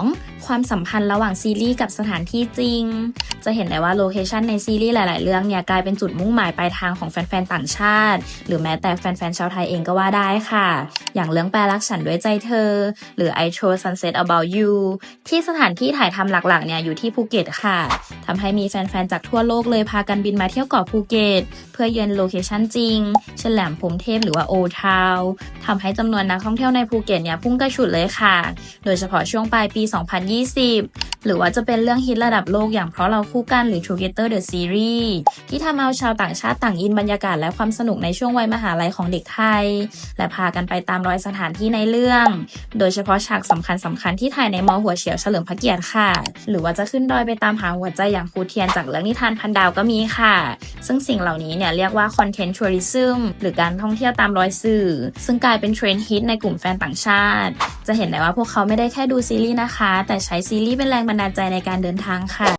2. ความสัมพันธ์ระหว่างซีรีส์กับสถานที่จริง จะเห็นได้ว่าโลเคชันในซีรีส์หลาย ๆ เรื่องเนี่ยกลายเป็นจุดมุ่งหมายปลายทางของแฟน ๆ ต่างชาติ หรือแม้แต่แฟน ๆ ชาวไทยเองก็ว่าได้ค่ะ อย่างเรื่องแปลรักฉันด้วยใจเธอ หรือ I Chose Sunset About You ที่สถานที่ถ่ายทำหลัก ๆ เนี่ยอยู่ที่ภูเก็ตค่ะ ทำให้มีแฟนๆ จากทั่วโลกเลยพากันบินมาเที่ยวเกาะภูเก็ตเพื่อเยือนโลเคชันจริงเช่นแหลมพรมเทพหรือว่าโอทาวทำให้จำนวนนักท่องเที่ยวในภูเก็ตเนี่ยพุ่งกระฉุดเลยค่ะ โดยเฉพาะช่วงปลายปี 2020หรือว่าจะเป็นเรื่องฮิตระดับโลกอย่างเพราะเราคู่กันหรือ Together the Series ที่ทำเอาชาวต่างชาติต่างอินบรรยากาศและความสนุกในช่วงวัยมหาลัยของเด็กไทย และพากันไปตามรอยสถานที่ในเรื่อง โดยเฉพาะฉากสำคัญสำคัญๆที่ถ่ายในมอหัวเฉียวเฉลิมพระเกียรติค่ะ หรือว่าจะขึ้นดอยไปตามหาหัวใจอย่างครูเทียนจากเรื่องนิทานพันดาวก็มีค่ะ ซึ่งสิ่งเหล่านี้เนี่ยเรียกว่าคอนเทนต์ทัวริซึมหรือการท่องเที่ยวตามรอยสื่อ ซึ่งกลายเป็นเทรนด์ฮิตในกลุ่มแฟนต่างชาติ จะเห็นได้ว่าพวกเขาไม่ได้แค่ดูซีรีส์นะคะ แต่ใช้ซีรีส์เป็นแรงบันดาลใจในการเดินทางค่ะ